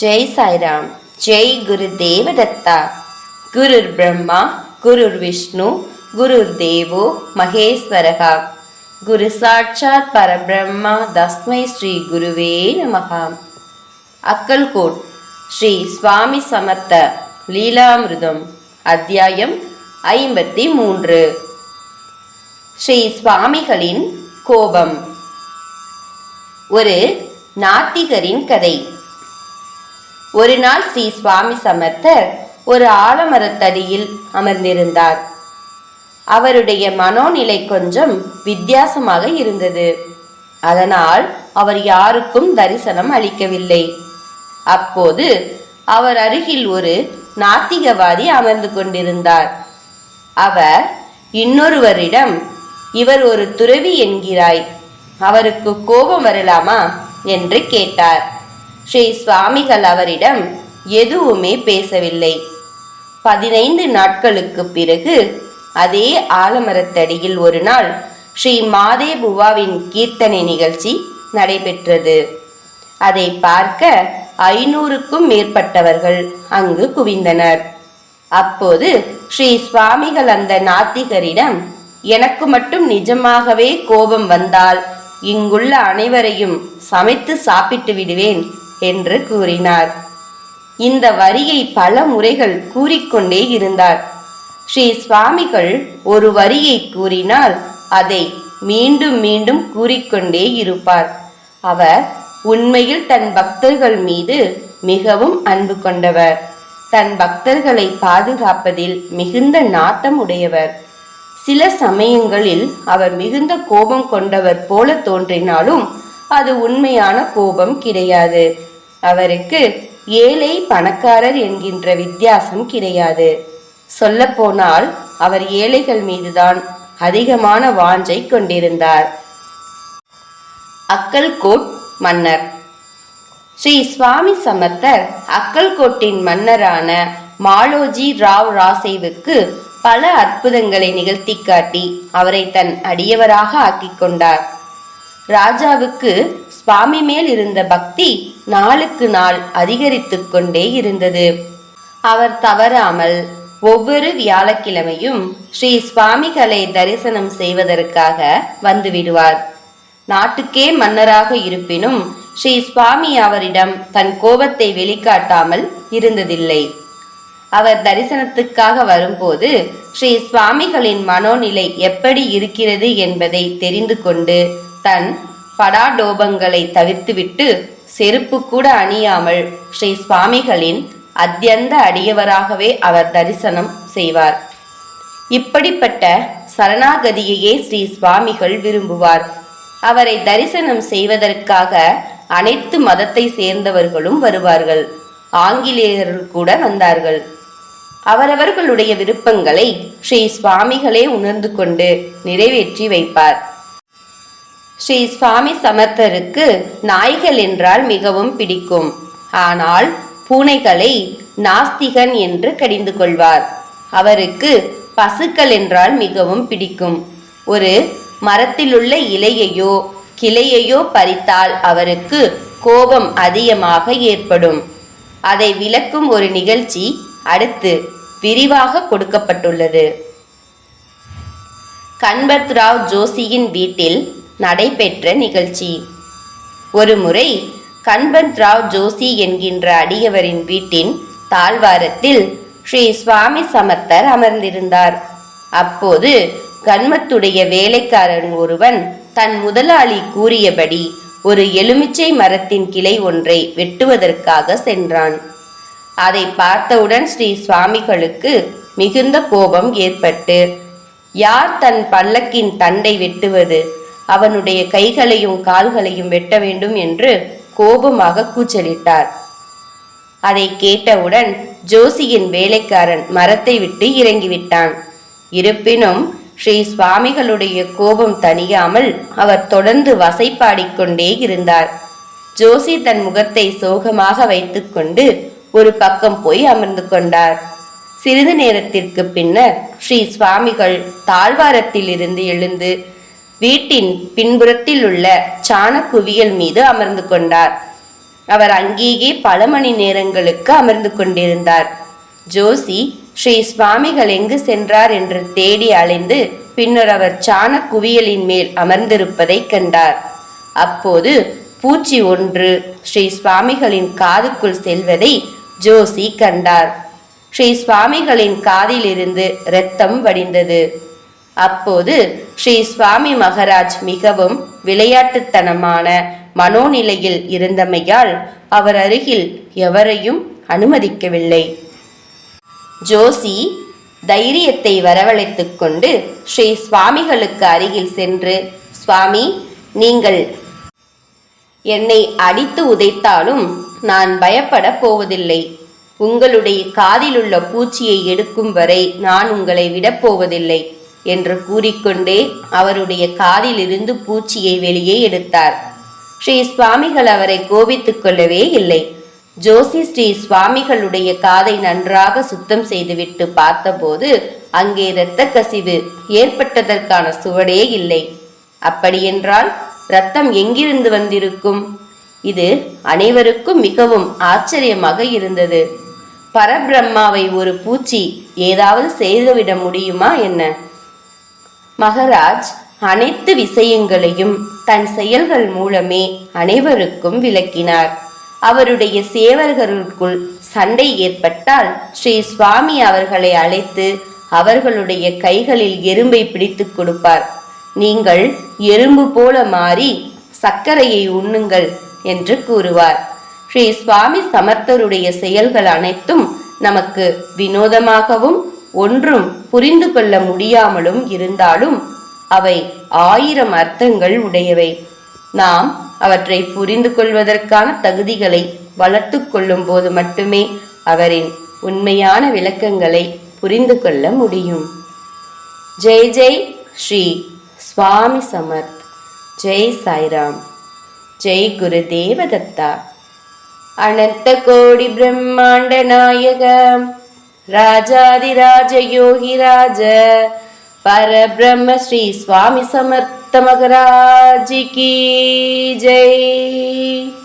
ஜெய் சாய்ராம் ஜெய் குரு தேவதத்தா. குருர் பிரம்மா குருர் விஷ்ணு குருர் தேவோ மகேஸ்வரகா. குரு சாட்சாத் பரபிரம்மா தஸ்மை ஸ்ரீ குருவே நமகா அக்கல்கோட் ஸ்ரீ சுவாமி சமர்த்த லீலாமிருதம் அத்தியாயம் ஐம்பத்தி மூன்று ஸ்ரீ சுவாமிகளின் கோபம். ஒரு நாத்திகரின் கதை. ஒரு நாள் ஸ்ரீ சுவாமி சமர்த்தர் ஒரு ஆலமரத்தடியில் அமர்ந்திருந்தார். அவருடைய மனோநிலை கொஞ்சம் வித்தியாசமாக இருந்தது. அதனால் அவர் யாருக்கும் தரிசனம் அளிக்கவில்லை. அப்போது அவர் அருகில் ஒரு நாத்திகவாதி அமர்ந்து கொண்டிருந்தார். அவர் இன்னொருவரிடம் இவர் ஒரு துறவி என்கிறாய். அவருக்கு கோபம் வரலாமா? என்று கேட்டார். ஸ்ரீ சுவாமிகள் அவரிடம் எதுவுமே பேசவில்லை. பதினைந்து நாட்களுக்கு பிறகு அதே ஆலமரத்தடியில் ஒரு நாள் ஸ்ரீ மாதே புவாவின் கீர்த்தனை நிகழ்ச்சி நடைபெற்றது. அதை பார்க்க ஐநூறுக்கும் மேற்பட்டவர்கள் அங்கு குவிந்தனர். அப்போது ஸ்ரீ சுவாமிகள் அந்த நாத்திகரிடம் எனக்கு மட்டும் நிஜமாகவே கோபம் வந்தால் இங்குள்ள அனைவரையும் சமைத்து சாப்பிட்டு விடுவேன். என்று கூறினார். இந்த வரியை பல முறைகள் கூறிக்கொண்டே இருந்தார். ஸ்ரீ சுவாமிகள் ஒரு வரியை கூறினால் அதை மீண்டும் மீண்டும் கூறிக்கொண்டே இருப்பார். அவர் உண்மையில் தன் பக்தர்கள் மீது மிகவும் அன்பு கொண்டவர். தன் பக்தர்களை பாதுகாப்பதில் மிகுந்த நாட்டம் உடையவர். சில சமயங்களில் அவர் மிகுந்த கோபம் கொண்டவர் போல தோன்றினாலும் அது உண்மையான கோபம் கிடையாது. அவருக்கு ஏழை பணக்காரர் என்கின்ற வித்தியாசம் கிடையாது. சொல்லப்போனால் அவர் ஏழைகள் மீதுதான் அதிகமான வாஞ்சை கொண்டிருந்தார். அக்கல்கோட் மன்னர். ஸ்ரீ சுவாமி சமர்த்தர் அக்கல்கோட்டின் மன்னரான மாலோஜி ராவ் ராசேவுக்கு பல அற்புதங்களை நிகழ்த்தி காட்டி அவரை தன் அடியவராக ஆக்கிக் கொண்டார். ராஜாவுக்கு சுவாமி மேல் இருந்த பக்தி நாளுக்கு நாள் அதிகரித்து கொண்டே இருந்தது. அவர் தவறாமல் ஒவ்வொரு வியாழக்கிழமையும் ஸ்ரீ சுவாமிகளை தரிசனம் செய்வதற்காக வந்துவிடுவார் நாட்டுக்கே மன்னராக இருப்பினும் ஸ்ரீ சுவாமி அவரிடம் தன் கோபத்தை வெளிக்காட்டாமல் இருந்ததில்லை. அவர் தரிசனத்துக்காக வரும்போது ஸ்ரீ சுவாமிகளின் மனோநிலை எப்படி இருக்கிறது என்பதை தெரிந்து கொண்டு தன் படாடோபங்களை தவிர்த்துவிட்டு செருப்பு கூட அணியாமல் ஸ்ரீ சுவாமிகளின் அத்தியந்த அடியவராகவே அவர் தரிசனம் செய்வார். இப்படிப்பட்ட சரணாகதியையே ஸ்ரீ சுவாமிகள் விரும்புவார். அவரை தரிசனம் செய்வதற்காக அனைத்து மதத்தை சேர்ந்தவர்களும் வருவார்கள். ஆங்கிலேயர்கள் கூட வந்தார்கள். அவரவர்களுடைய விருப்பங்களை ஸ்ரீ சுவாமிகளே உணர்ந்து கொண்டு நிறைவேற்றி வைப்பார். ஸ்ரீ சுவாமி சமர்த்தருக்கு நாய்கள் என்றால் மிகவும் பிடிக்கும். ஆனால் பூனைகளை நாஸ்திகன் என்று கடிந்து கொள்வார். அவருக்கு பசுக்கள் என்றால் மிகவும் பிடிக்கும். ஒரு மரத்திலுள்ள இலையையோ கிளையையோ பறித்தால் அவருக்கு கோபம் அதிகமாக ஏற்படும். அதை விளக்கும் ஒரு நிகழ்ச்சி அடுத்து விரிவாக கொடுக்கப்பட்டுள்ளது. கண்பத் ஜோஷியின் வீட்டில் நடைபெற்ற நிகழ்ச்சி. ஒருமுறை கண்பத் ராவ் ஜோஷி என்கின்ற அடியவரின் வீட்டின் தாழ்வாரத்தில் ஸ்ரீ சுவாமி சமத்தர் அமர்ந்திருந்தார். அப்போது கண்மத்துடைய வேலைக்காரன் ஒருவன் தன் முதலாளி கூறியபடி ஒரு எலுமிச்சை மரத்தின் கிளை ஒன்றை வெட்டுவதற்காக சென்றான். அதை பார்த்தவுடன் ஸ்ரீ சுவாமிகளுக்கு மிகுந்த கோபம் ஏற்பட்டு யார் தன் பல்லக்கின் தண்டை வெட்டுவது? அவனுடைய கைகளையும் கால்களையும் வெட்ட வேண்டும் என்று கோபமாக கூச்சலிட்டார். அதை கேட்டவுடன் ஜோசியின் வேலைக்காரன் மரத்தை விட்டு இறங்கிவிட்டான். இருப்பினும் ஸ்ரீ சுவாமிகளுடைய கோபம் தணியாமல் அவர் தொடர்ந்து வசைப்பாடிக்கொண்டே இருந்தார். ஜோசி தன் முகத்தை சோகமாக வைத்துக்கொண்டு ஒரு பக்கம் போய் அமர்ந்து கொண்டார். சிறிது நேரத்திற்கு பின்னர் ஸ்ரீ சுவாமிகள் தாழ்வாரத்தில் இருந்து எழுந்து வீட்டின் பின்புறத்தில் உள்ள சாண குவியல் மீது அமர்ந்து கொண்டார். அவர் அங்கேயே பல மணி நேரங்களுக்கு அமர்ந்து கொண்டிருந்தார். ஜோசி ஸ்ரீ சுவாமிகள் எங்கு சென்றார்? என்று தேடி அலைந்து பின்னர் அவர் சாண குவியலின் மேல் அமர்ந்திருப்பதைக் கண்டார். அப்போது பூச்சி ஒன்று ஸ்ரீ சுவாமிகளின் காதுக்குள் செல்வதை ஜோசி கண்டார். ஸ்ரீ சுவாமிகளின் காதிலிருந்து இரத்தம் வடிந்தது. அப்போது ஸ்ரீ சுவாமி மகராஜ் மிகவும் விளையாட்டுத்தனமான மனோநிலையில் இருந்தமையால் அவர் அருகில் எவரையும் அனுமதிக்கவில்லை. ஜோசி தைரியத்தை வரவழைத்து கொண்டு ஸ்ரீ சுவாமிகளுக்கு அருகில் சென்று சுவாமி நீங்கள் என்னை அடித்து உதைத்தாலும் நான் பயப்பட போவதில்லை. உங்களுடைய காதிலுள்ள பூச்சியை எடுக்கும் வரை நான் உங்களை விடப்போவதில்லை என்று கூறிக்கொண்டே அவருடைய காதிலிருந்து பூச்சியை வெளியே எடுத்தார். ஸ்ரீ சுவாமிகள் அவரை கோபித்துக் கொள்ளவே இல்லை. ஜோசி ஸ்ரீ சுவாமிகளுடைய காதை நன்றாக சுத்தம் செய்துவிட்டு பார்த்தபோது அங்கே இரத்த கசிவு ஏற்பட்டதற்கான சுவடே இல்லை. அப்படியென்றால் ரத்தம் எங்கிருந்து வந்திருக்கும்? இது அனைவருக்கும் மிகவும் ஆச்சரியமாக இருந்தது. பரபிரம்மாவை ஒரு பூச்சி ஏதாவது செய்துவிட முடியுமா என்ன? மகராஜ் அனைத்து விஷயங்களையும் தன் செயல்கள் மூலமே அனைவருக்கும் விளக்கினார். அவருடைய சேவர்களுக்குள் சண்டை ஏற்பட்டால் ஸ்ரீ சுவாமி அவர்களை அழைத்து அவர்களுடைய கைகளில் எறும்பை பிடித்துக் கொடுப்பார். நீங்கள் எறும்பு போல மாறி சர்க்கரையை உண்ணுங்கள் என்று கூறுவார். ஸ்ரீ சுவாமி சமர்த்தருடைய செயல்கள் அனைத்தும் நமக்கு வினோதமாகவும் ஒன்றும் புரிந்து கொள்ள முடியாமலும் இருந்தாலும் அவை ஆயிரம் அர்த்தங்கள் உடையவை. நாம் அவற்றை புரிந்து கொள்வதற்கான தகுதிகளை வளர்த்து கொள்ளும் போது மட்டுமே அவரின் உண்மையான விளக்கங்களை புரிந்து கொள்ள முடியும். ஜெய் ஜெய் ஸ்ரீ சுவாமி சமர்த். ஜெய் சாய்ராம். ஜெய் குரு தேவதத்தா அனந்த கோடி பிரம்மாண்ட நாயகம். राजाधिराजयोगिराज परब्रह्म श्रीस्वामी समर्थमघराजिकी जय।